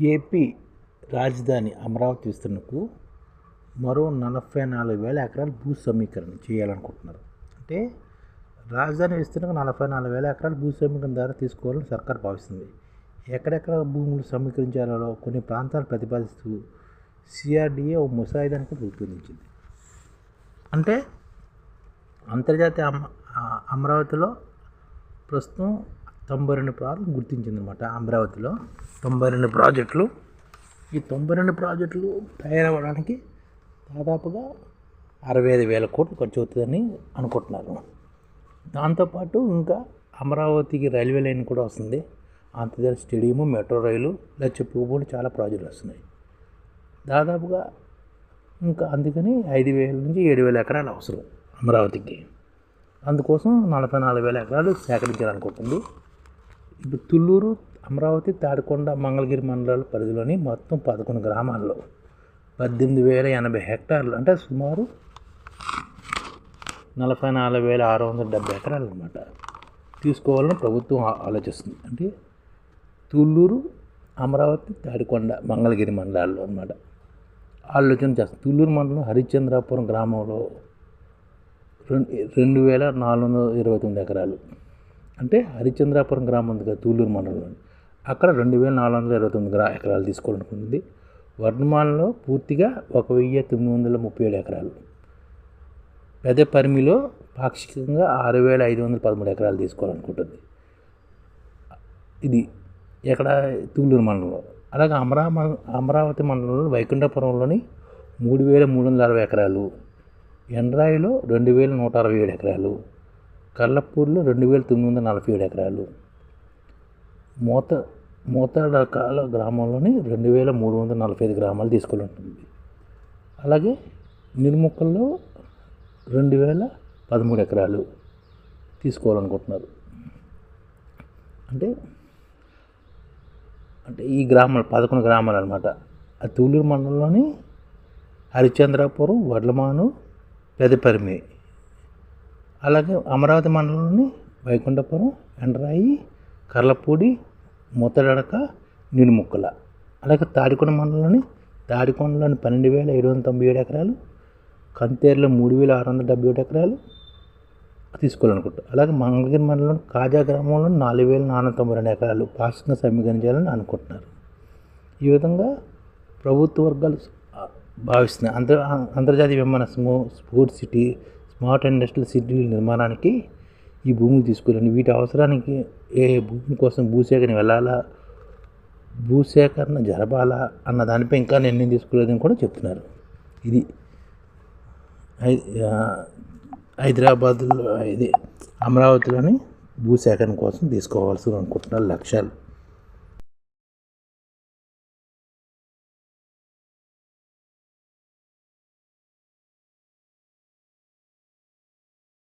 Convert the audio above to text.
AP రాజధాని అమరావతి విస్తరణకు మరో నలభై నాలుగు వేల ఎకరాలు భూ సమీకరణ చేయాలనుకుంటున్నారు. అంటే రాజధాని విస్తరణకు నలభై నాలుగు వేల ఎకరాలు భూ సమీకరణ ద్వారా తీసుకోవాలని సర్కార్ భావిస్తుంది. ఎక్కడెక్కడ భూములు సమీకరించాలో కొన్ని ప్రాంతాలు ప్రతిపాదిస్తూ సిఆర్డిఏ ఓ ముసాయిదాను కూడా రూపొందించింది. అంటే అంతర్జాతీయ అమ అమరావతిలో ప్రస్తుతం తొంభై రెండు ప్రాజెక్టులు గుర్తించిందనమాట అమరావతిలో. తొంభై రెండు ప్రాజెక్టులు. ఈ తొంభై రెండు ప్రాజెక్టులు తయారవ్వడానికి దాదాపుగా అరవై ఐదు వేల కోట్లు ఖర్చు అవుతుందని అనుకుంటున్నారు. దాంతోపాటు ఇంకా అమరావతికి రైల్వే లైన్ కూడా వస్తుంది. అంతర్జాతీయ స్టేడియము మెట్రో రైలు ఇలా చెప్పుకోబోని చాలా ప్రాజెక్టులు వస్తున్నాయి. దాదాపుగా ఇంకా అందుకని ఐదు వేల నుంచి ఏడు వేల ఎకరాలు అవసరం అమరావతికి. అందుకోసం నలభై నాలుగు వేల ఎకరాలు సేకరించాలనుకుంటుంది. ఇప్పుడు తుళ్ళూరు అమరావతి తాడికొండ మంగళగిరి మండలాల పరిధిలోని మొత్తం పదకొండు గ్రామాల్లో పద్దెనిమిది వేల ఎనభై హెక్టార్లు అంటే సుమారు నలభై నాలుగు వేల ఆరు వందల డెబ్బై ఎకరాలు అనమాట తీసుకోవాలని ప్రభుత్వం ఆలోచిస్తుంది. అంటే తుళ్ళూరు అమరావతి తాడికొండ మంగళగిరి మండలాల్లో అనమాట ఆలోచన చేస్తుంది. తుళ్ళూరు మండలం హరిశ్చంద్రాపురం గ్రామంలో రెండు రెండు వేల నాలుగు వందల ఇరవై తొమ్మిది ఎకరాలు. అంటే హరిచంద్రాపురం గ్రామం ఉంది కదా తూలూరు మండలంలో అక్కడ రెండు వేల నాలుగు వందల ఇరవై తొమ్మిది గ్రా ఎకరాలు తీసుకోవాలనుకుంటుంది వర్ణమాలలో పూర్తిగా ఒక వెయ్యి తొమ్మిది వందల ముప్పై ఏడు ఎకరాలు. పెద్ద పరిమిలో పాక్షికంగా ఆరు వేల ఐదు వందల పదమూడు ఎకరాలు తీసుకోవాలనుకుంటుంది. ఇది ఎక్కడ? తూలూరు మండలంలో. అలాగే అమరా అమరావతి మండలంలో వైకుంఠపురంలోని మూడు వేల మూడు వందల అరవై ఎకరాలు. ఎండ్రాయిలో రెండు వేల నూట అరవై ఏడు ఎకరాలు. కల్లపూర్లో రెండు వేల తొమ్మిది వందల నలభై ఏడు ఎకరాలు. మూత మూతడకాల గ్రామంలోని రెండు వేల మూడు వందల నలభై ఐదు గ్రామాలు తీసుకుంటుంది అలాగే నిర్ముక్కల్లో రెండు వేల పదమూడు ఎకరాలు తీసుకోవాలనుకుంటున్నారు. అంటే అంటే ఈ గ్రామాలు పదకొండు గ్రామాలు అనమాట ఆ తూలూరు మండలంలోని హరిచంద్రాపురం వడ్లమాను పెదపరిమి అలాగే అమరావతి మండలంలోని వైకుంఠపురం ఎండ్రాయి కర్లపూడి ముత్తడక నిడుముక్కల అలాగే తాడికొండ మండలంలోని తాడికొండలోని పన్నెండు వేల ఏడు వందల తొంభై ఏడు ఎకరాలు కంతేరులో మూడు వేల ఆరు వందల డెబ్బై ఏడు ఎకరాలు తీసుకోవాలనుకుంటారు అలాగే మంగళగిరి మండలం కాజా గ్రామంలో నాలుగు వేల నాలుగు వందల తొంభై రెండు ఎకరాలు పాక్షికంగా సమీకరించాలని అనుకుంటున్నారు. ఈ విధంగా ప్రభుత్వ వర్గాలు భావిస్తున్నాయి. అంతర్ అంతర్జాతీయ విమానాశ్రయం sports city smart industrial city నిర్మాణానికి ఈ భూమిని తీసుకోలేండి వీటి అవసరానికి ఏ భూమి కోసం భూసేకరణ వెళ్ళాలా భూసేకరణ జరపాలా అన్న దానిపై ఇంకా నిర్ణయం తీసుకోలేదని కూడా చెప్తున్నారు. ఇది హైదరాబాద్లో ఇది అమరావతిలోని భూసేకరణ కోసం తీసుకోవాల్సి అనుకుంటున్నారు లక్ష్యాలు.